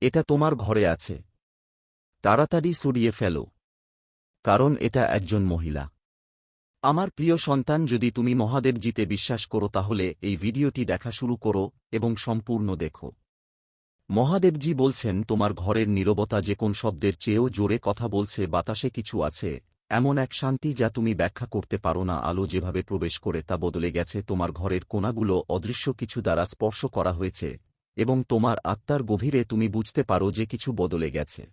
এটা তোমার ঘরে আছে। তাড়াতাড়ি সরিয়ে ফেলো। কারণ এটা একজন মহিলা। আমার প্রিয় সন্তান, যদি তুমি মহাদেবজিতে বিশ্বাস করো, তাহলে এই ভিডিওটি দেখা শুরু করো এবং সম্পূর্ণ দেখো। মহাদেবজি বলছেন, তোমার ঘরের নীরবতা যে কোন শব্দের চেয়েও জোরে কথা বলছে, বাতাসে কিছু আছে, এমন এক শান্তি যা তুমি ব্যাখ্যা করতে পারো না। আলো যেভাবে প্রবেশ করে তা বদলে গেছে। তোমার ঘরের কোনাগুলো অদৃশ্য কিছু দ্বারা স্পর্শ করা হয়েছে। এবং তোমার আত্মার গভীরে তুমি বুঝতে পারো যে কিছু বদলে গেছে।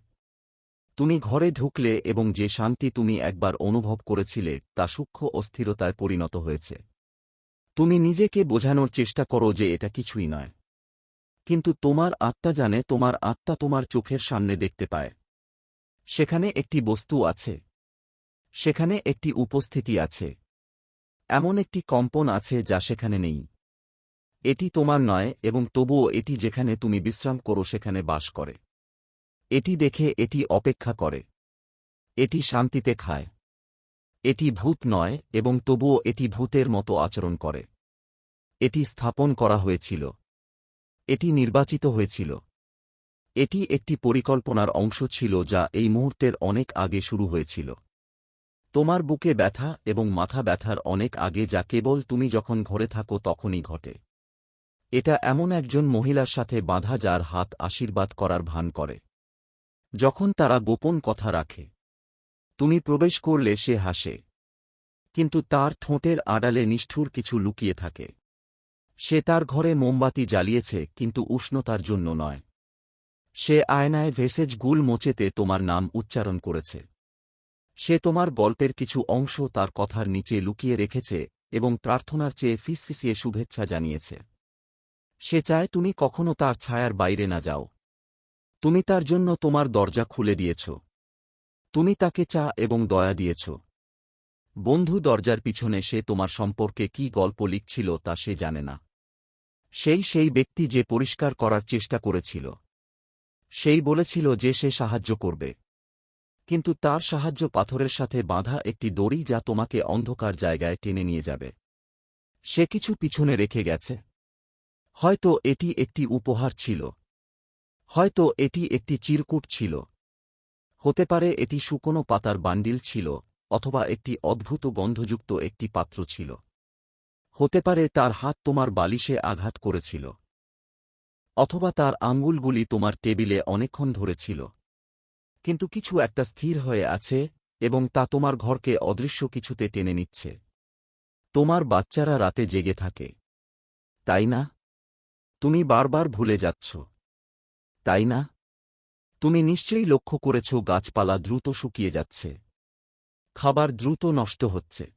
তুমি ঘরে ঢুকলে এবং যে শান্তি তুমি একবার অনুভব করেছিলে, তা সূক্ষ্ম অস্থিরতায় পরিণত হয়েছে। তুমি নিজেকে বোঝানোর চেষ্টা করো যে এটা কিছুই নয়। কিন্তু তোমার আত্মা জানে, তোমার আত্মা তোমার চোখের সামনে দেখতে পায়। সেখানে একটি বস্তু আছে। সেখানে একটি উপস্থিতি আছে। এমন একটি কম্পন আছে যা সেখানে নেই। এটি তোমার নয় এবং তবুও এটি যেখানে তুমি বিশ্রাম করো সেখানে বাস করে। এটি দেখে এটি অপেক্ষা করে। এটি শান্তিতে খায়। এটি ভূত নয় এবং তবুও এটি ভূতের মতো আচরণ করে। এটি স্থাপন করা হয়েছিল। এটি নির্বাচিত হয়েছিল। এটি একটি পরিকল্পনার অংশ ছিল যা এই মুহূর্তের অনেক আগে শুরু হয়েছিল। তোমার বুকে ব্যথা এবং মাথা ব্যথার অনেক আগে যা কেবল তুমি যখন ঘরে থাকো তখনই ঘটে। এটা এমন একজন মহিলার সাথে বাঁধা যার হাত আশীর্বাদ করার ভান করে। যখন তারা গোপন কথা রাখে, তুমি প্রবেশ করলে সে হাসে, কিন্তু তার ঠোঁটের আড়ালে নিষ্ঠুর কিছু লুকিয়ে থাকে। সে তার ঘরে মোমবাতি জ্বালিয়েছে, কিন্তু উষ্ণতার জন্য নয়। সে আয়নায় ভেসেজ গুল মোচেতে তোমার নাম উচ্চারণ করেছে। সে তোমার গল্পের কিছু অংশ তার কথার নিচে লুকিয়ে রেখেছে এবং প্রার্থনার চেয়ে ফিসফিসিয়ে শুভেচ্ছা জানিয়েছে। সে চায় তুমি কখনো তার ছায়ার বাইরে না যাও। তুমি তার জন্য তোমার দরজা খুলে দিয়েছ। তুমি তাকে চা এবং দয়া দিয়েছ। বন্ধু দরজার পিছনে সে তোমার সম্পর্কে কি গল্প লিখছিল তা সে জানে না। সেই সেই ব্যক্তি যে পরিষ্কার করার চেষ্টা করেছিল। সেই বলেছিল যে সে সাহায্য করবে। কিন্তু তার সাহায্য পাথরের সাথে বাঁধা একটি দড়ি যা তোমাকে অন্ধকার জায়গায় টেনে নিয়ে যাবে। সে কিছু পিছনে রেখে গেছে। হয়তো এটি একটি উপহার ছিল। হয়তো এটি একটি চিরকুট ছিল। হতে পারে এটি শুকনো পাতার বান্ডিল ছিল, অথবা একটি অদ্ভুত গন্ধযুক্ত একটি পাত্র ছিল। হতে পারে তার হাত তোমার বালিশে আঘাত করেছিল। অথবা তার আঙ্গুলগুলি তোমার টেবিলে অনেকক্ষণ ধরেছিল। কিন্তু কিছু একটা স্থির হয়ে আছে, এবং তা তোমার ঘরকে অদৃশ্য কিছুতে টেনে নিচ্ছে। তোমার বাচ্চারা রাতে জেগে থাকে। তাই না? তুমি বারবার ভুলে যাচ্ছ। তাই না? তুমি নিশ্চয়ই লক্ষ্য করেছ গাছপালা দ্রুত শুকিয়ে যাচ্ছে। খাবার দ্রুত নষ্ট হচ্ছে।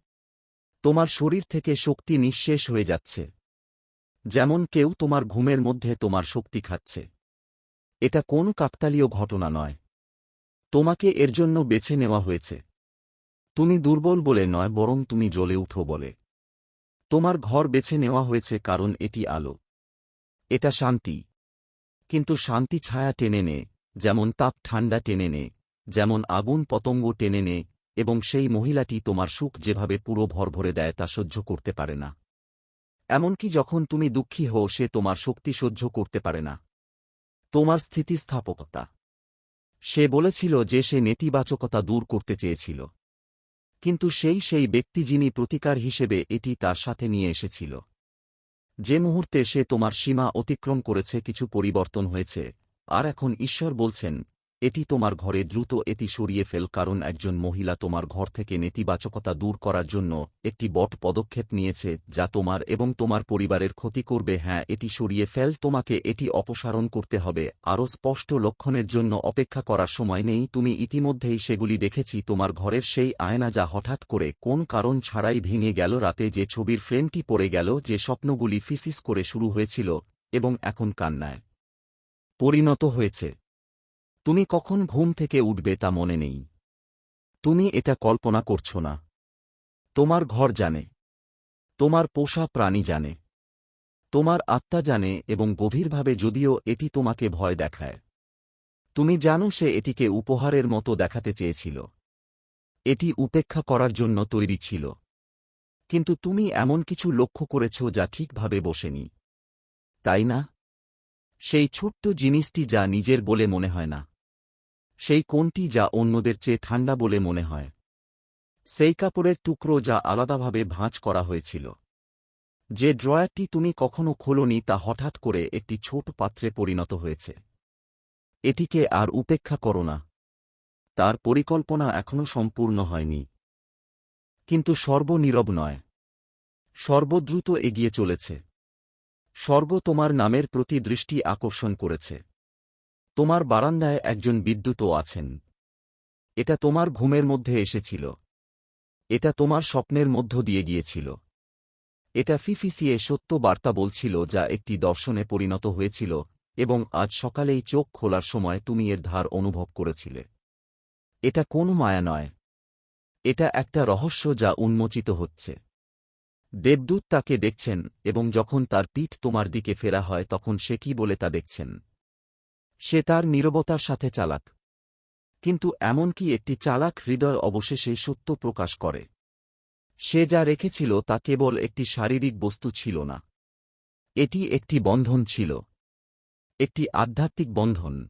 তোমার শরীর থেকে শক্তি নিঃশেষ হয়ে যাচ্ছে। যেমন কেউ তোমার ঘুমের মধ্যে তোমার শক্তি খাচ্ছে। এটা কোন কাকতালীয় ঘটনা নয়। তোমাকে এর জন্য বেছে নেওয়া হয়েছে। তুমি দুর্বল বলে নয়, বরং তুমি জ্বলে উঠো বলে। তোমার ঘর বেছে নেওয়া হয়েছে কারণ এটি আলো। এটা শান্তি। কিন্তু শান্তি ছায়া টেনে নে, যেমন তাপ ঠান্ডা টেনে নে, যেমন আগুন পতঙ্গ টেনে নে, এবং সেই মহিলাটি তোমার সুখ যেভাবে পুরো ভরভরে দেয় তা সহ্য করতে পারে না। এমনকি যখন তুমি দুঃখী হও, সে তোমার শক্তি সহ্য করতে পারে না। তোমার স্থিতিস্থাপকতা। সে বলেছিল যে সে নেতিবাচকতা দূর করতে চেয়েছিল। কিন্তু সেই সেই ব্যক্তি যিনি প্রতিকার হিসেবে এটি তার সাথে নিয়ে এসেছিল। যে মুহূর্তে সে তোমার সীমা অতিক্রম করেছে কিছু পরিবর্তন হয়েছে। আর এখন ঈশ্বর বলছেন এটি তোমার ঘরে দ্রুত এটি সরিয়ে ফেল, কারণ একজন মহিলা তোমার ঘর থেকে নেতিবাচকতা দূর করার জন্য একটি বট পদক্ষেপ নিয়েছে, যা তোমার এবং তোমার পরিবারের ক্ষতি করবে। হ্যাঁ এটি সরিয়ে ফেল, তোমাকে এটি অপসারণ করতে হবে। আরও স্পষ্ট লক্ষণের জন্য অপেক্ষা করার সময় নেই, তুমি ইতিমধ্যেই সেগুলি দেখেছি, তোমার ঘরের সেই আয়না যা হঠাৎ করে কোন কারণ ছাড়াই ভেঙে গেল রাতে, যে ছবির ফ্রেমটি পড়ে গেল, যে স্বপ্নগুলি ফিসিস করে শুরু হয়েছিল এবং এখন কান্নায় পরিণত হয়েছে। তুমি কখন ঘুম থেকে উঠবে তা মনে নেই। তুমি এটা কল্পনা করছ না। তোমার ঘর জানে। তোমার পোষা প্রাণী জানে। তোমার আত্মা জানে এবং গভীরভাবে যদিও এটি তোমাকে ভয় দেখায়। তুমি জানো সে এটিকে উপহারের মতো দেখাতে চেয়েছিল। এটি উপেক্ষা করার জন্য তৈরি ছিল। কিন্তু তুমি এমন কিছু লক্ষ্য করেছ যা ঠিকভাবে বসেনি। তাই না? সেই ছোট্ট জিনিসটি যা নিজের বলে মনে হয় না। সেই কোনটি যা অন্যদের চেয়ে ঠান্ডা বলে মনে হয়। সেই কাপড়ের টুকরো যা আলাদাভাবে ভাঁজ করা হয়েছিল। যে ড্রয়ারটি তুমি কখনো খোলনি তা হঠাৎ করে একটি ছোট পাত্রে পরিণত হয়েছে। এটিকে আর উপেক্ষা করো না। তার পরিকল্পনা এখনও সম্পূর্ণ হয়নি। কিন্তু সর্বনীরব নয়। সর্বদ্রুত এগিয়ে চলেছে। স্বর্গ তোমার নামের প্রতি দৃষ্টি আকর্ষণ করেছে। তোমার বারান্দায় একজন বিদ্যুৎও আছেন। এটা তোমার ঘুমের মধ্যে এসেছিল। এটা তোমার স্বপ্নের মধ্য দিয়ে গিয়েছিল। এটা ফিফিসিয়ে সত্য বার্তা বলছিল যা একটি দর্শনে পরিণত হয়েছিল এবং আজ সকালেই চোখ খোলার সময় তুমি এর ধার অনুভব করেছিলে। এটা কোনো মায়া নয়। এটা একটা রহস্য যা উন্মোচিত হচ্ছে। দেবদূত তাকে দেখছেন এবং যখন তার পিঠ তোমার দিকে ফেরা হয় তখন সে কি বলে তা দেখছেন। সে তার নীরবতার সাথে চালাক। কিন্তু এমনকি একটি চালাক হৃদয় অবশেষে সত্য প্রকাশ করে? সে যা রেখেছিল তা কেবল একটি শারীরিক বস্তু ছিল না। এটি একটি বন্ধন ছিল। একটি আধ্যাত্মিক বন্ধন।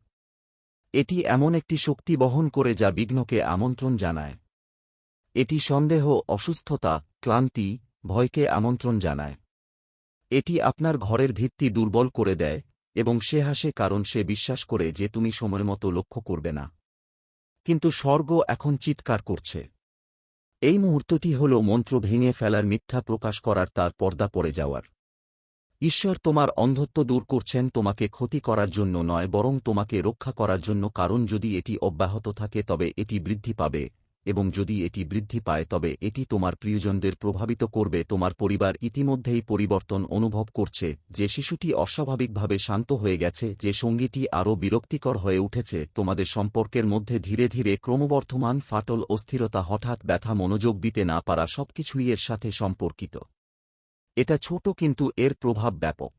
এটি এমন একটি শক্তি বহন করে যা বিঘ্নকে আমন্ত্রণ জানায়। এটি সন্দেহ, অসুস্থতা, ক্লান্তি, ভয়কে আমন্ত্রণ জানায়। এটি আপনার ঘরের ভিত্তি দুর্বল করে দেয়। এবং সে হাসে কারণ সে বিশ্বাস করে যে তুমি সময়মতো লক্ষ্য করবে না। কিন্তু স্বর্গ এখন চিৎকার করছে। এই মুহূর্তটি হল মন্ত্র ভেঙে ফেলার মিথ্যা প্রকাশ করার তার পর্দা পড়ে যাওয়ার। ঈশ্বর তোমার অন্ধত্ব দূর করছেন তোমাকে ক্ষতি করার জন্য নয়, বরং তোমাকে রক্ষা করার জন্য, কারণ যদি এটি অব্যাহত থাকে তবে এটি বৃদ্ধি পাবে। এবং যদি এটি বৃদ্ধি পায়, তবে এটি তোমার প্রিয়জনদের প্রভাবিত করবে। তোমার পরিবার ইতিমধ্যেই পরিবর্তন অনুভব করছে। যে শিশুটি অস্বাভাবিকভাবে শান্ত হয়ে গেছে, যে সঙ্গীটি আরও বিরক্তিকর হয়ে উঠেছে, তোমাদের সম্পর্কের মধ্যে ধীরে ধীরে ক্রমবর্ধমান ফাটল অস্থিরতা হঠাৎ ব্যথা মনোযোগ দিতে না পারা সবকিছুই এর সাথে সম্পর্কিত। এটা ছোট কিন্তু এর প্রভাব ব্যাপক।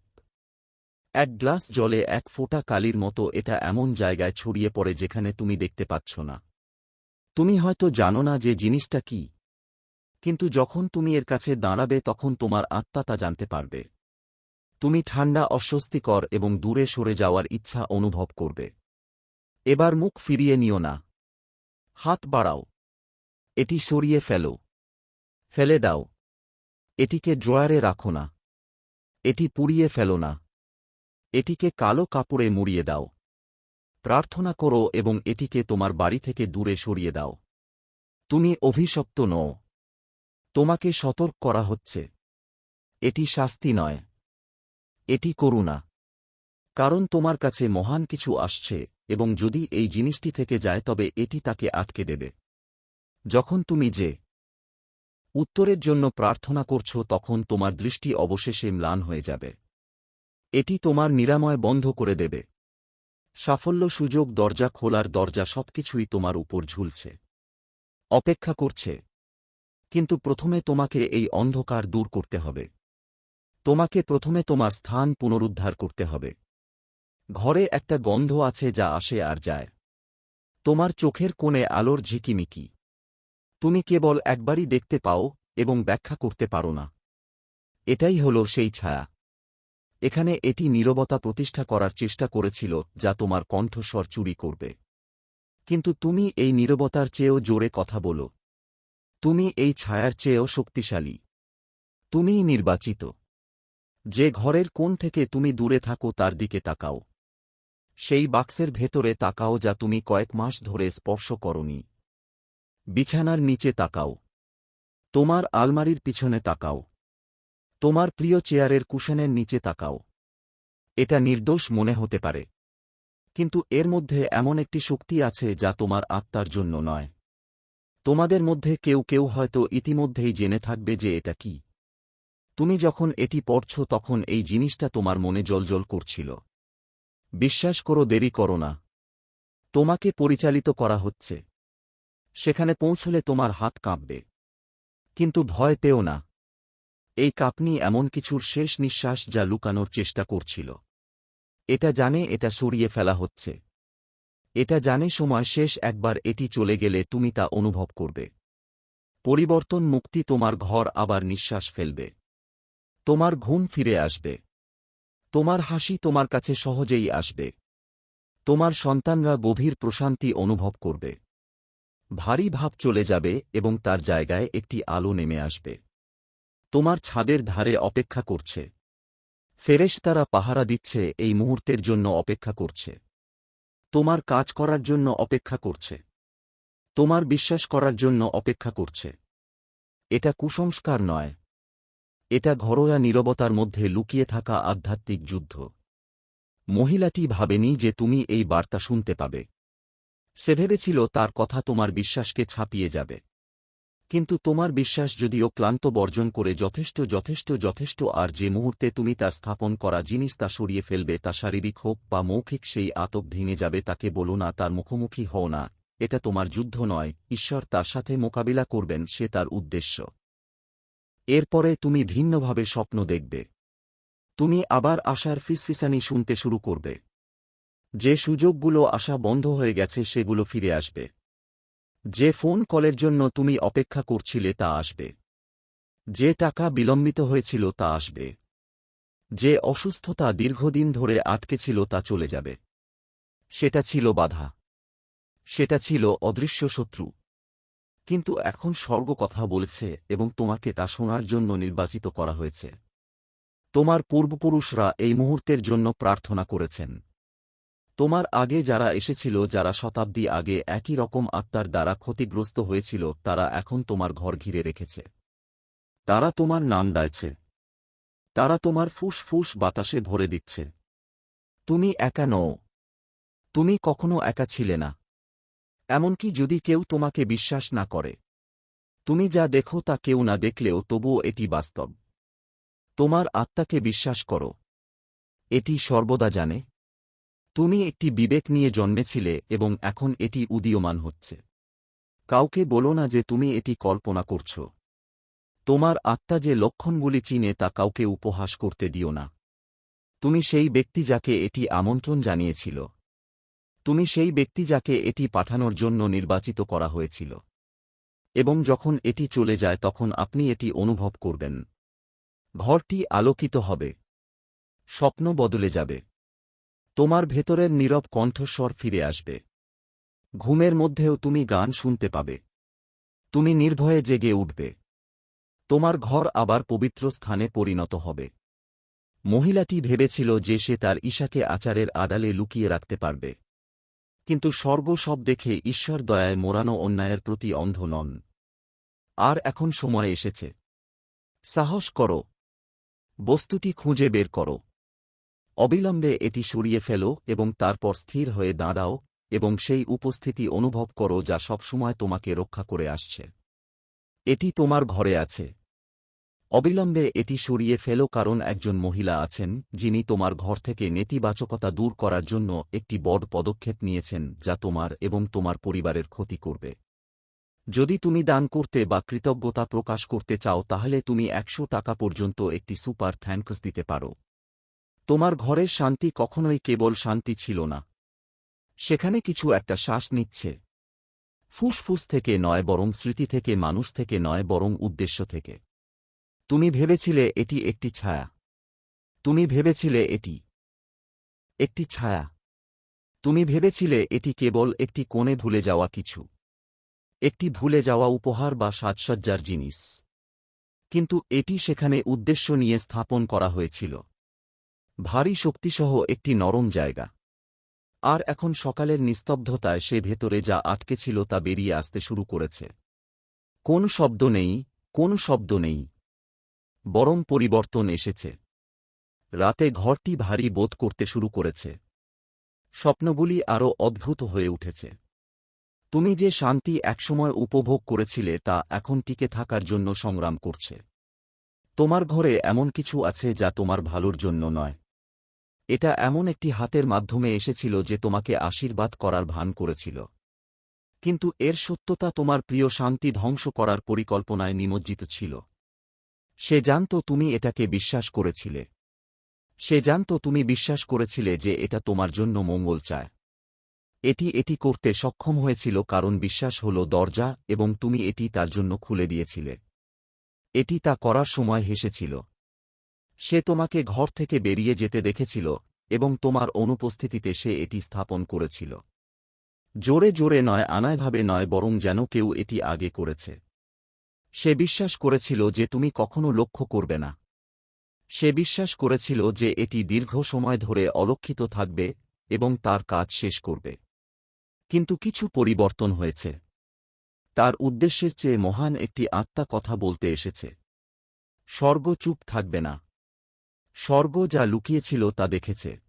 এক গ্লাস জলে এক ফোঁটা কালির মতো এটা এমন জায়গায় ছড়িয়ে পড়ে যেখানে তুমি দেখতে পাচ্ছ না। তুমি হয়তো জানো না যে জিনিসটা কি। কিন্তু যখন তুমি এর কাছে দাঁড়াবে তখন তোমার আত্মা তা জানতে পারবে। তুমি ঠান্ডা, অস্বস্তিকর এবং দূরে সরে যাওয়ার ইচ্ছা অনুভব করবে। এবার মুখ ফিরিয়ে নিও না। হাত বাড়াও। এটি সরিয়ে ফেলো। ফেলে দাও। এটিকে ড্রয়ারে রাখো না। এটি পুড়িয়ে ফেলো না। এটিকে কালো কাপড়ে মুড়িয়ে দাও। প্রার্থনা করো এবং এটিকে তোমার বাড়ি থেকে দূরে সরিয়ে দাও। তুমি অভিশপ্ত নও। তোমাকে সতর্ক করা হচ্ছে। এটি শাস্তি নয়। এটি করুণা কারণ তোমার কাছে মহান কিছু আসছে এবং যদি এই জিনিসটি থেকে যায় তবে এটি তাকে আটকে দেবে। যখন তুমি যে উত্তরের জন্য প্রার্থনা করছ তখন তোমার দৃষ্টি অবশেষে ম্লান হয়ে যাবে। এটি তোমার নিরাময় বন্ধ করে দেবে। সাফল্য সুযোগ দরজা খোলার দরজা সবকিছুই তোমার উপর ঝুলছে। অপেক্ষা করছে। কিন্তু প্রথমে তোমাকে এই অন্ধকার দূর করতে হবে। তোমাকে প্রথমে তোমার স্থান পুনরুদ্ধার করতে হবে। ঘরে একটা গন্ধ আছে যা আসে আর যায়। তোমার চোখের কোণে আলোর ঝিকিমিকি। তুমি কেবল একবারই দেখতে পাও এবং ব্যাখ্যা করতে পারো না। এটাই হল সেই ছায়া। এখানে এটি নীরবতা প্রতিষ্ঠা করার চেষ্টা করেছিল, যা তোমার কণ্ঠস্বর চুরি করবে। কিন্তু তুমি এই নীরবতার চেয়েও জোরে কথা বলো। তুমি এই ছায়ার চেয়েও শক্তিশালী। তুমিই নির্বাচিত। যে ঘরের কোণ থেকে তুমি দূরে থাকো তার দিকে তাকাও। সেই বাক্সের ভেতরে তাকাও যা তুমি কয়েক মাস ধরে স্পর্শ করনি। বিছানার নিচে তাকাও। তোমার আলমারির পিছনে তাকাও। তোমার প্রিয় চেয়ারের কুশনের নিচে তাকাও। এটা নির্দোষ মনে হতে পারে। কিন্তু এর মধ্যে এমন একটি শক্তি আছে যা তোমার আত্মার জন্য নয়। তোমাদের মধ্যে কেউ কেউ হয়তো ইতিমধ্যেই জেনে থাকবে যে এটা কি। তুমি যখন এটি পড়ছ তখন এই জিনিসটা তোমার মনে জলজল করছিল। বিশ্বাস করো, দেরি করো না। তোমাকে পরিচালিত করা হচ্ছে। সেখানে পৌঁছলে তোমার হাত কাঁপবে। কিন্তু ভয় পেও না। এই কাঁপনি এমন কিছুর শেষ নিঃশ্বাস যা লুকানোর চেষ্টা করছিল। এটা জানে এটা সরিয়ে ফেলা হচ্ছে। এটা জানে সময় শেষ একবার এটি চলে গেলে তুমি তা অনুভব করবে। পরিবর্তন মুক্তি তোমার ঘর আবার নিঃশ্বাস ফেলবে। তোমার ঘুম ফিরে আসবে। তোমার হাসি তোমার কাছে সহজেই আসবে। তোমার সন্তানরা গভীর প্রশান্তি অনুভব করবে। ভারী ভাব চলে যাবে এবং তার জায়গায় একটি আলো নেমে আসবে। তোমার ছাদের ধারে অপেক্ষা করছে। ফেরেশ তারা পাহারা দিচ্ছে এই মুহূর্তের জন্য অপেক্ষা করছে। তোমার কাজ করার জন্য অপেক্ষা করছে। তোমার বিশ্বাস করার জন্য অপেক্ষা করছে। এটা কুসংস্কার নয়। এটা ঘরোয়া নীরবতার মধ্যে লুকিয়ে থাকা আধ্যাত্মিক যুদ্ধ। মহিলাটি ভাবেনি যে তুমি এই বার্তা শুনতে পাবে। সে ভেবেছিল তার কথা তোমার বিশ্বাসকে ছাপিয়ে যাবে। কিন্তু তোমার বিশ্বাস যদিও ক্লান্ত বর্জন করে যথেষ্ট যথেষ্ট যথেষ্ট, আর যে মুহূর্তে তুমি তা স্থাপন করা জিনিস তা সরিয়ে ফেলবে, তা শারীরিক হোক বা মৌখিক সেই আতক ভেঙে যাবে, তাকে বলো না, তার মুখোমুখি হও না। এটা তোমার যুদ্ধ নয়, ঈশ্বর তার সাথে মোকাবিলা করবেন, সে তার উদ্দেশ্য। এরপরে তুমি ভিন্নভাবে স্বপ্ন দেখবে। তুমি আবার আশার ফিসফিসানি শুনতে শুরু করবে। যে সুযোগগুলো আসা বন্ধ হয়ে গেছে, সেগুলো ফিরে আসবে। যে ফোন কলের জন্য তুমি অপেক্ষা করছিলে তা আসবে। যে টাকা বিলম্বিত হয়েছিল তা আসবে। যে অসুস্থতা দীর্ঘদিন ধরে আটকে ছিল তা চলে যাবে। সেটা ছিল বাধা। সেটা ছিল অদৃশ্য শত্রু। কিন্তু এখন স্বর্গ কথা বলেছে এবং তোমাকে তা শোনার জন্য নির্বাচিত করা হয়েছে। তোমার পূর্বপুরুষরা এই মুহূর্তের জন্য প্রার্থনা করেছেন। তোমার আগে যারা এসেছিল, যারা শতাব্দী আগে একই রকম আত্মার দ্বারা ক্ষতিগ্রস্ত হয়েছিল, তারা এখন তোমার ঘর ঘিরে রেখেছে। তারা তোমার নাম ডাইছে। তারা তোমার ফুসফুস বাতাসে ভরে দিচ্ছে। তুমি একা নও। তুমি কখনো একা ছিলে না। এমনকি যদি কেউ তোমাকে বিশ্বাস না করে। তুমি যা দেখো তা কেউ না দেখলেও তবুও এটি বাস্তব। তোমার আত্মাকে বিশ্বাস করো। এটি সর্বদা জানে। তুমি একটি বিবেক নিয়ে জন্মেছিলে এবং এখন এটি উদীয়মান হচ্ছে। কাউকে বলো না যে তুমি এটি কল্পনা করছ। তোমার আত্মা যে লক্ষণগুলি চিনে তা কাউকে উপহাস করতে দিও না। তুমি সেই ব্যক্তি যাকে এটি আমন্ত্রণ জানিয়েছিল। তুমি সেই ব্যক্তি যাকে এটি পাঠানোর জন্য নির্বাচিত করা হয়েছিল। এবং যখন এটি চলে যায় তখন আপনি এটি অনুভব করবেন। ঘরটি আলোকিত হবে। স্বপ্ন বদলে যাবে। তোমার ভেতরের নীরব কণ্ঠস্বর ফিরে আসবে। ঘুমের মধ্যেও তুমি গান শুনতে পাবে। তুমি নির্ভয়ে জেগে উঠবে। তোমার ঘর আবার পবিত্র স্থানে পরিণত হবে। মহিলাটি ভেবেছিল যে সে তার ঈশাকে আচারের আড়ালে লুকিয়ে রাখতে পারবে। কিন্তু স্বর্গ সব দেখে ঈশ্বর দয়ায় মোড়ানো অন্যায়ের প্রতি অন্ধ নন। আর এখন সময় এসেছে। সাহস করো। বস্তুটি খুঁজে বের করো। অবিলম্বে এটি সরিয়ে ফেলো এবং তারপর স্থির হয়ে দাঁড়াও এবং সেই উপস্থিতি অনুভব করো যা সবসময় তোমাকে রক্ষা করে আসছে। এটি তোমার ঘরে আছে। অবিলম্বে এটি সরিয়ে ফেলো কারণ একজন মহিলা আছেন যিনি তোমার ঘর থেকে নেতিবাচকতা দূর করার জন্য একটি বড় পদক্ষেপ নিয়েছেন যা তোমার এবং তোমার পরিবারের ক্ষতি করবে। যদি তুমি দান করতে বা কৃতজ্ঞতা প্রকাশ করতে চাও তাহলে তুমি একশো টাকা পর্যন্ত একটি সুপার থ্যাঙ্কস দিতে পারো। তোমার ঘরের শান্তি কখনোই কেবল শান্তি ছিল না। সেখানে কিছু একটা শ্বাস নিচ্ছে। ফুসফুস থেকে নয় বরং স্মৃতি থেকে, মানুষ থেকে নয় বরং উদ্দেশ্য থেকে। তুমি ভেবেছিলে এটি একটি ছায়া। তুমি ভেবেছিলে এটি একটি ছায়া। তুমি ভেবেছিলে এটি কেবল একটি কোণে ভুলে যাওয়া কিছু। একটি ভুলে যাওয়া উপহার বা সাজসজ্জার জিনিস। কিন্তু এটি সেখানে উদ্দেশ্য নিয়ে স্থাপন করা হয়েছিল। ভারী শক্তিসহ একটি নরম জায়গা। আর এখন সকালের নিস্তব্ধতায় সে ভেতরে যা আটকে ছিল তা বেরিয়ে আসতে শুরু করেছে। কোন শব্দ নেই, কোন শব্দ নেই। বরং পরিবর্তন এসেছে। রাতে ঘরটি ভারী বোধ করতে শুরু করেছে। স্বপ্নগুলি আরও অদ্ভুত হয়ে উঠেছে। তুমি যে শান্তি একসময় উপভোগ করেছিলে তা এখন টিকে থাকার জন্য সংগ্রাম করছে। তোমার ঘরে এমন কিছু আছে যা তোমার ভালোর জন্য নয়। এটা এমন একটি হাতের মাধ্যমে এসেছিল যে তোমাকে আশীর্বাদ করার ভান করেছিল। কিন্তু এর সত্যতা তোমার প্রিয় শান্তি ধ্বংস করার পরিকল্পনায় নিমজ্জিত ছিল। সে জানত তুমি এটাকে বিশ্বাস করেছিলে। সে জানত তুমি বিশ্বাস করেছিলে যে এটা তোমার জন্য মঙ্গল চায়। এটি এটি করতে সক্ষম হয়েছিল কারণ বিশ্বাস হল দরজা এবং তুমি এটি তার জন্য খুলে দিয়েছিলে। এটি তা করার সময় হেসেছিল। সে তোমাকে ঘর থেকে বেরিয়ে যেতে দেখেছিল এবং তোমার অনুপস্থিতিতে সে এটি স্থাপন করেছিল। জোরে জোরে নয় আনায়ভাবে নয়, বরং যেন কেউ এটি আগে করেছে। সে বিশ্বাস করেছিল যে তুমি কখনো লক্ষ্য করবে না। সে বিশ্বাস করেছিল যে এটি দীর্ঘ সময় ধরে অলক্ষিত থাকবে এবং তার কাজ শেষ করবে। কিন্তু কিছু পরিবর্তন হয়েছে। তার উদ্দেশ্যের চেয়ে মহান একটি আত্মা কথা বলতে এসেছে। স্বর্গ চুপ থাকবে না। স্বর্গ যা লুকিয়েছিল তা দেখেছে।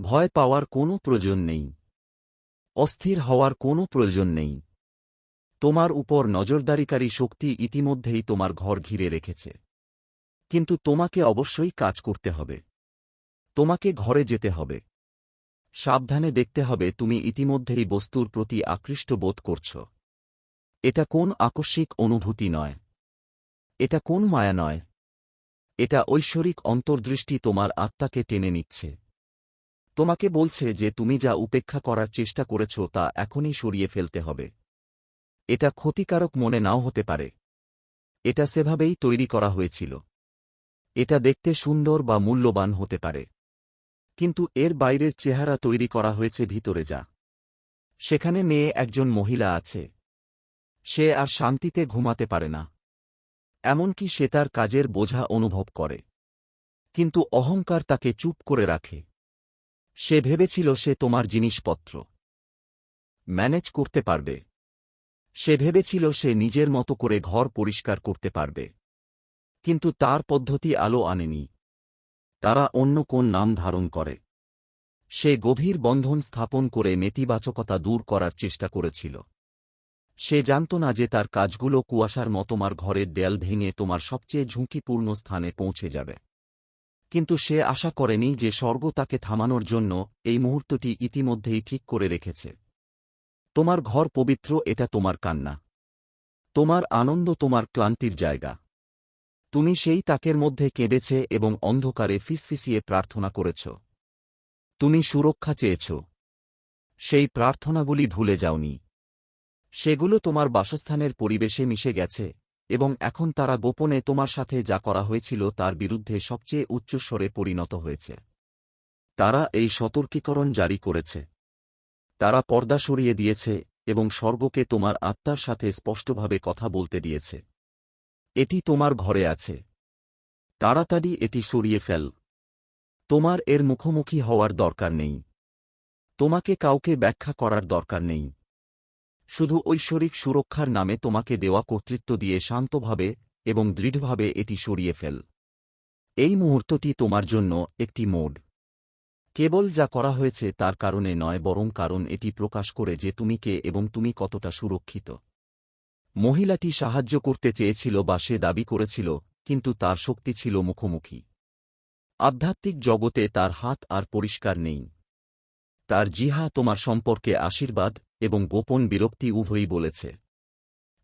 ভয় পাওয়ার কোনো প্রয়োজন নেই। অস্থির হওয়ার কোনো প্রয়োজন নেই। তোমার উপর নজরদারিকারী শক্তি ইতিমধ্যেই তোমার ঘর ঘিরে রেখেছে। কিন্তু তোমাকে অবশ্যই কাজ করতে হবে। তোমাকে ঘরে যেতে হবে। সাবধানে দেখতে হবে তুমি ইতিমধ্যেই বস্তুর প্রতি আকৃষ্ট বোধ করছ। এটা কোন আকস্মিক অনুভূতি নয়। এটা কোন মায়া নয়। এটা ঐশ্বরিক অন্তর্দৃষ্টি তোমার আত্মাকে টেনে নিচ্ছে। তোমাকে বলছে যে তুমি যা উপেক্ষা করার চেষ্টা করেছ তা এখনই সরিয়ে ফেলতে হবে। এটা ক্ষতিকারক মনে নাও হতে পারে। এটা সেভাবেই তৈরি করা হয়েছিল। এটা দেখতে সুন্দর বা মূল্যবান হতে পারে। কিন্তু এর বাইরের চেহারা তৈরি করা হয়েছে ভিতরে যা। সেখানে মেয়ে একজন মহিলা আছে। সে আর শান্তিতে ঘুমাতে পারে না। এমনকি সে তার কাজের বোঝা অনুভব করে। কিন্তু অহংকার তাকে চুপ করে রাখে। সে ভেবেছিল সে তোমার জিনিসপত্র। ম্যানেজ করতে পারবে। সে ভেবেছিল সে নিজের মতো করে ঘর পরিষ্কার করতে পারবে। কিন্তু তার পদ্ধতি আলো আনেনি। তারা অন্য কোন নাম ধারণ করে। সে গভীর বন্ধন স্থাপন করে নেতিবাচকতা দূর করার চেষ্টা করেছিল। সে জানত না যে তার কাজগুলো কুয়াশার মতোমার ঘরের দেয়াল ভেঙে তোমার সবচেয়ে ঝুঁকিপূর্ণ স্থানে পৌঁছে যাবে। কিন্তু সে আশা করেনি যে স্বর্গ তাকে থামানোর জন্য এই মুহূর্তটি ইতিমধ্যেই ঠিক করে রেখেছে। তোমার ঘর পবিত্র, এটা তোমার কান্না। তোমার আনন্দ তোমার ক্লান্তির জায়গা। তুমি সেই তাকের মধ্যে কেঁদেছে এবং অন্ধকারে ফিসফিসিয়ে প্রার্থনা করেছ। তুমি সুরক্ষা চেয়েছ। সেই প্রার্থনাগুলি ভুলে যাওনি। সেগুলো তোমার বাসস্থানের পরিবেশে মিশে গেছে, এবং এখন তারা গোপনে তোমার সাথে যা করা হয়েছিল তার বিরুদ্ধে সবচেয়ে উচ্চস্বরে পরিণত হয়েছে। তারা এই সতর্কীকরণ জারি করেছে। তারা পর্দা সরিয়ে দিয়েছে, এবং স্বর্গকে তোমার আত্মার সাথে স্পষ্টভাবে কথা বলতে দিয়েছে। এটি তোমার ঘরে আছে। তাড়াতাড়ি এটি সরিয়ে ফেল। তোমার এর মুখোমুখি হওয়ার দরকার নেই। তোমাকে কাউকে ব্যাখ্যা করার দরকার নেই। শুধু ঐশ্বরিক সুরক্ষার নামে তোমাকে দেওয়া কর্তৃত্ব দিয়ে শান্তভাবে এবং দৃঢ়ভাবে এটি সরিয়ে ফেল। এই মুহূর্তটি তোমার জন্য একটি মোড। কেবল যা করা হয়েছে তার কারণে নয়, বরং কারণ এটি প্রকাশ করে যে তুমি কে এবং তুমি কতটা সুরক্ষিত। মহিলাটি সাহায্য করতে চেয়েছিল বা সে দাবি করেছিল, কিন্তু তার শক্তি ছিল মুখোমুখি। আধ্যাত্মিক জগতে তার হাত আর পরিষ্কার নেই। তার জিহা তোমার সম্পর্কে আশীর্বাদ এবং গোপন বিরক্তি উভয়ই বলেছে।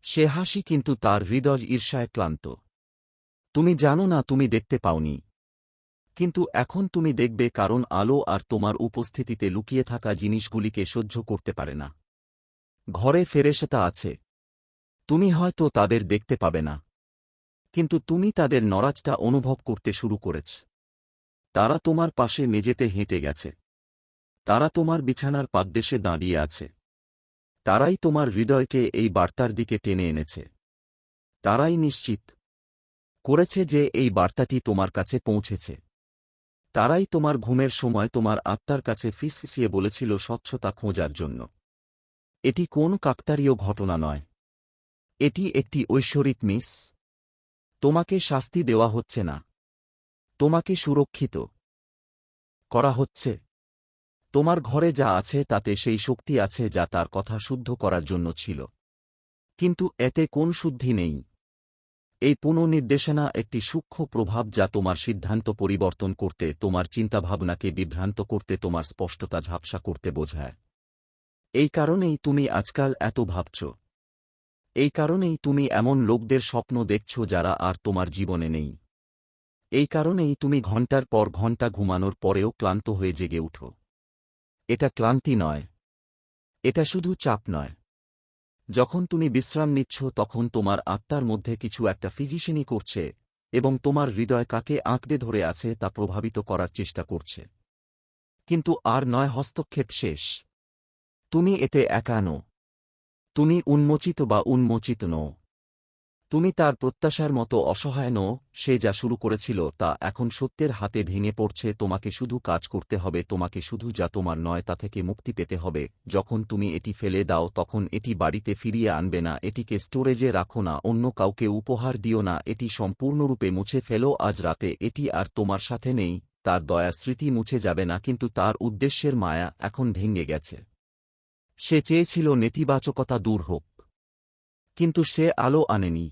সে হাসি কিন্তু তার হৃদয় ঈর্ষায় ক্লান্ত। তুমি জানো না, তুমি দেখতে পাওনি। কিন্তু এখন তুমি দেখবে কারণ আলো আর তোমার উপস্থিতিতে লুকিয়ে থাকা জিনিসগুলিকে সহ্য করতে পারে না। ঘরে ফেরেশতা আছে। তুমি হয়তো তাদের দেখতে পাবে না। কিন্তু তুমি তাদের নরাজটা অনুভব করতে শুরু করেছ। তারা তোমার পাশে মেজেতে হেঁটে গেছে। তারা তোমার বিছানার পাদদেশে দাঁড়িয়ে আছে। তারাই তোমার হৃদয়কে এই বার্তার দিকে টেনে এনেছে। তারাই নিশ্চিত করেছে যে এই বার্তাটি তোমার কাছে পৌঁছেছে। তারাই তোমার ঘুমের সময় তোমার আত্মার কাছে ফিসফিসিয়ে বলেছিল স্বচ্ছতা খোঁজার জন্য। এটি কোন কাকতারীয় ঘটনা নয়। এটি একটি ঐশ্বরিক মিস। তোমাকে শাস্তি দেওয়া হচ্ছে না। তোমাকে সুরক্ষিত করা হচ্ছে। তোমার ঘরে যা আছে তাতে সেই শক্তি আছে যা তার কথা শুদ্ধ করার জন্য ছিল। কিন্তু এতে কোন শুদ্ধি নেই? এই পুনর্নির্দেশনা একটি সূক্ষ্ম প্রভাব যা তোমার সিদ্ধান্ত পরিবর্তন করতে, তোমার চিন্তাভাবনাকে বিভ্রান্ত করতে, তোমার স্পষ্টতা ঝাপসা করতে বোঝায়। এই কারণেই তুমি আজকাল এত ভাবছ। এই কারণেই তুমি এমন লোকদের স্বপ্ন দেখছ যারা আর তোমার জীবনে নেই। এই কারণেই তুমি ঘণ্টার পর ঘণ্টা ঘুমানোর পরেও ক্লান্ত হয়ে জেগে উঠো। এটা ক্লান্তি নয়। এটা শুধু চাপ নয়। যখন তুমি বিশ্রাম নিচ্ছ, তখন তোমার আত্মার মধ্যে কিছু একটা ফিজিশিনি করছে এবং তোমার হৃদয় কাকে আঁকড়ে ধরে আছে তা প্রভাবিত করার চেষ্টা করছে। কিন্তু আর নয়, হস্তক্ষেপ শেষ। তুমি এতে একানো তুমি উন্মোচিত বা উন্মোচিত নও। তুমি তার প্রত্যাশার মতো অসহায় নও, সে যা শুরু করেছিল তা এখন সত্যের হাতে ভেঙে পড়ছে, তোমাকে শুধু কাজ করতে হবে, তোমাকে শুধু যা তোমার নয় তা থেকে মুক্তি পেতে হবে। যখন তুমি এটি ফেলে দাও, তখন এটি বাড়িতে ফিরিয়ে আনবে না, এটিকে স্টোরেজে রাখো না, অন্য কাউকে উপহার দিও না, এটি সম্পূর্ণরূপে মুছে ফেলো, আজ রাতে এটি আর তোমার সাথে নেই, তার দয়া স্মৃতি মুছে যাবে না, কিন্তু তার উদ্দেশ্যের মায়া এখন ভেঙে গেছে। সে চেয়েছিল নেতিবাচকতা দূর হোক, কিন্তু সে আলো আনেনি।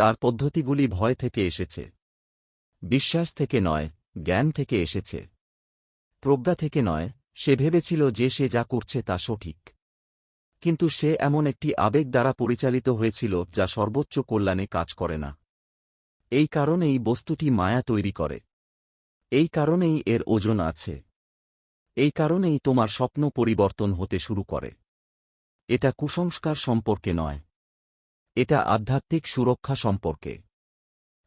তার পদ্ধতিগুলি ভয় থেকে এসেছে। বিশ্বাস থেকে নয়, জ্ঞান থেকে এসেছে। প্রজ্ঞা থেকে নয়, সে ভেবেছিল যে সে যা করছে তা সঠিক। কিন্তু সে এমন একটি আবেগ দ্বারা পরিচালিত হয়েছিল যা সর্বোচ্চ কল্যাণে কাজ করে না। এই কারণেই বস্তুটি মায়া তৈরি করে। এই কারণেই এর ওজন আছে। এই কারণেই তোমার স্বপ্ন পরিবর্তন হতে শুরু করে। এটা কুসংস্কার সম্পর্কে নয়। এটা আধ্যাত্মিক সুরক্ষা সম্পর্কে।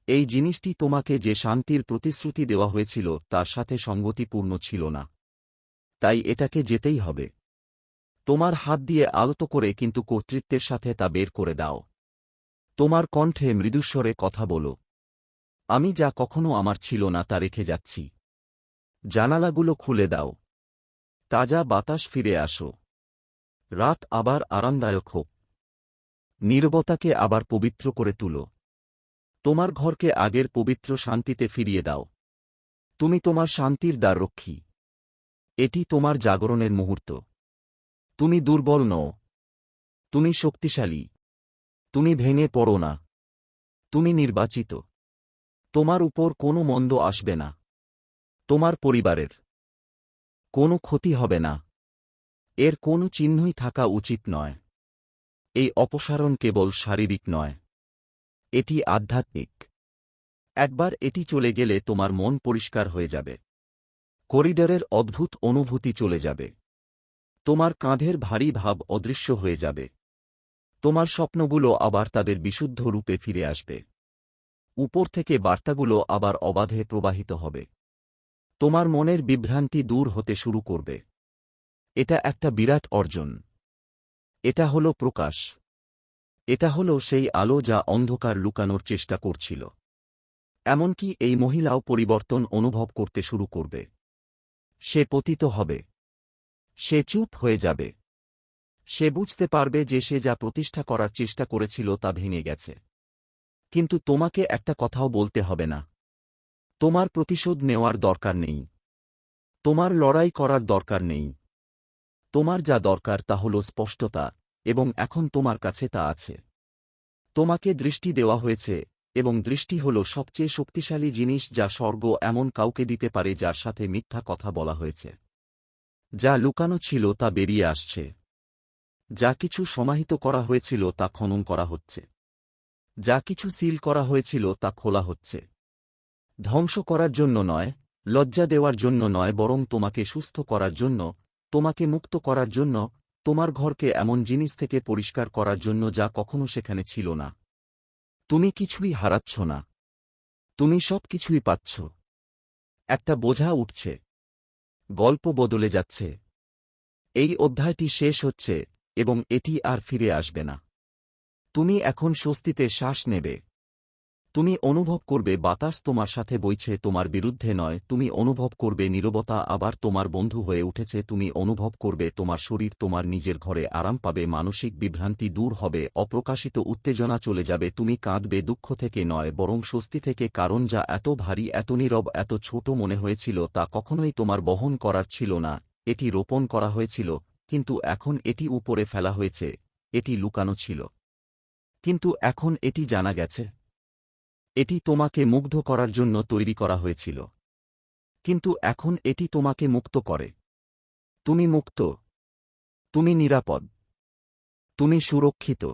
এই জিনিসটি তোমাকে যে শান্তির প্রতিশ্রুতি দেওয়া হয়েছিল, তার সাথে সঙ্গতিপূর্ণ ছিল না। তাই এটাকে যেতেই হবে। তোমার হাত দিয়ে আলত করে কিন্তু কর্তৃত্বের সাথে তা বের করে দাও। তোমার কণ্ঠে মৃদুস্বরে কথা বলো। আমি যা কখনো আমার ছিল না তা রেখে যাচ্ছি। জানালাগুলো খুলে দাও। তাজা বাতাস ফিরে আসো। রাত আবার আরামদায়ক হোক। নীরবতাকে আবার পবিত্র করে তুলো। তোমার ঘরকে আগের পবিত্র শান্তিতে ফিরিয়ে দাও। তুমি তোমার শান্তির দ্বার রক্ষী। এটি তোমার জাগরণের মুহূর্ত। তুমি দুর্বল নও। তুমি শক্তিশালী। তুমি ভেঙে পড়ো না। তুমি নির্বাচিত। তোমার উপর কোনো মন্দ আসবে না। তোমার পরিবারের কোনো ক্ষতি হবে না। এর কোনো চিহ্নই থাকা উচিত নয়। এই অপসারণ কেবল শারীরিক নয়। এটি আধ্যাত্মিক। একবার এটি চলে গেলে তোমার মন পরিষ্কার হয়ে যাবে। করিডরের অদ্ভুত অনুভূতি চলে যাবে। তোমার কাঁধের ভারী ভাব অদৃশ্য হয়ে যাবে। তোমার স্বপ্নগুলো আবার তাদের বিশুদ্ধ রূপে ফিরে আসবে। উপর থেকে বার্তাগুলো আবার অবাধে প্রবাহিত হবে। তোমার মনের বিভ্রান্তি দূর হতে শুরু করবে। এটা একটা বিরাট অর্জন। এটা হল প্রকাশ। এটা হল সেই আলো যা অন্ধকার লুকানোর চেষ্টা করছিল। এমনকি এই মহিলাও পরিবর্তন অনুভব করতে শুরু করবে। সে পতিত হবে। সে চুপ হয়ে যাবে। সে বুঝতে পারবে যে সে যা প্রতিষ্ঠা করার চেষ্টা করেছিল তা ভেঙে গেছে। কিন্তু তোমাকে একটা কথাও বলতে হবে না। তোমার প্রতিশোধ নেওয়ার দরকার নেই। তোমার লড়াই করার দরকার নেই। তোমার যা দরকার তা হল স্পষ্টতা, এবং এখন তোমার কাছে তা আছে। তোমাকে দৃষ্টি দেওয়া হয়েছে, এবং দৃষ্টি হল সবচেয়ে শক্তিশালী জিনিস যা স্বর্গ এমন কাউকে দিতে পারে যার সাথে মিথ্যা কথা বলা হয়েছে। যা লুকানো ছিল তা বেরিয়ে আসছে। যা কিছু সমাহিত করা হয়েছিল তা খনন করা হচ্ছে। যা কিছু সিল করা হয়েছিল তা খোলা হচ্ছে। ধ্বংস করার জন্য নয়, লজ্জা দেওয়ার জন্য নয়, বরং তোমাকে সুস্থ করার জন্য তোমাকে মুক্ত করার জন্য, তোমার ঘরকে এমন জিনিস থেকে পরিষ্কার করার জন্য যা কখনো সেখানে ছিল না। তুমি কিছুই হারাচ্ছ না। তুমি সব কিছুই পাচ্ছ। একটা বোঝা উঠছে। গল্প বদলে যাচ্ছে। এই অধ্যায়টি শেষ হচ্ছে এবং এটি আর ফিরে আসবে না। তুমি এখন স্বস্তিতে শ্বাস নেবে। তুমি অনুভব করবে বাতাস তোমার সাথে বইছে, তোমার বিরুদ্ধে নয়। তুমি অনুভব করবে নীরবতা, আবার তোমার বন্ধু হয়ে উঠেছে। তুমি অনুভব করবে তোমার শরীর, তোমার নিজের ঘরে আরাম পাবে, মানসিক বিভ্রান্তি দূর হবে, অপ্রকাশিত উত্তেজনা চলে যাবে। তুমি কাঁদবে, দুঃখ থেকে নয়, বরং স্বস্তি থেকে, কারণ যা এত ভারী, এত নীরব, এত ছোট মনে হয়েছিল তা কখনোই তোমার বহন করার ছিল না। এটি রোপণ করা হয়েছিল, কিন্তু এখন এটি উপরে ফেলা হয়েছে, এটি লুকানো ছিল। কিন্তু এখন এটি জানা গেছে। এটি তোমাকে মুগ্ধ করার জন্য তৈরি করা হয়েছিল। কিন্তু এখন এটি তোমাকে মুক্ত করে। তুমি মুক্ত। তুমি নিরাপদ। তুমি সুরক্ষিত।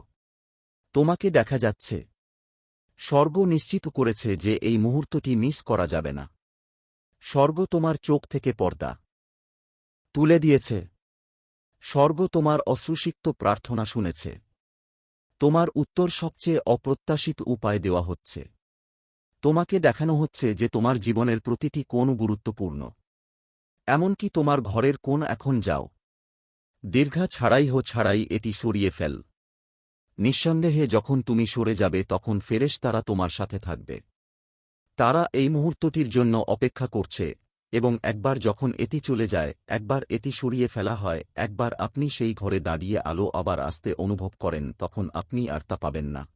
তোমাকে দেখা যাচ্ছে। স্বর্গ নিশ্চিত করেছে যে এই মুহূর্তটি মিস করা যাবে না। স্বর্গ তোমার চোখ থেকে পর্দা তুলে দিয়েছে। স্বর্গ তোমার অশ্রুসিক্ত প্রার্থনা শুনেছে। তোমার উত্তর সবচেয়ে অপ্রত্যাশিত উপায় দেওয়া হচ্ছে। তোমাকে দেখানো হচ্ছে যে তোমার জীবনের প্রতিটি কোণ গুরুত্বপূর্ণ। এমনকি তোমার ঘরের কোণ এখন যাও। দীর্ঘা ছাড়াই হো ছাড়াই এটি সরিয়ে ফেল। নিঃসন্দেহে যখন তুমি সরে যাবে তখন ফেরেশ তারা তোমার সাথে থাকবে। তারা এই মুহূর্তটির জন্য অপেক্ষা করছে এবং একবার যখন এটি চলে যায়, একবার এটি সরিয়ে ফেলা হয়, একবার আপনি সেই ঘরে দাঁড়িয়ে আলো আবার আসতে অনুভব করেন, তখন আপনি আর তা পাবেন না।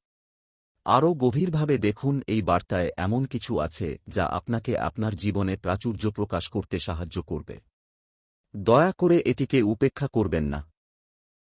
আরও গভীরভাবে দেখুন এই বার্তায় এমন কিছু আছে যা আপনাকে আপনার জীবনে প্রাচুর্য প্রকাশ করতে সাহায্য করবে। দয়া করে এটিকে উপেক্ষা করবেন না।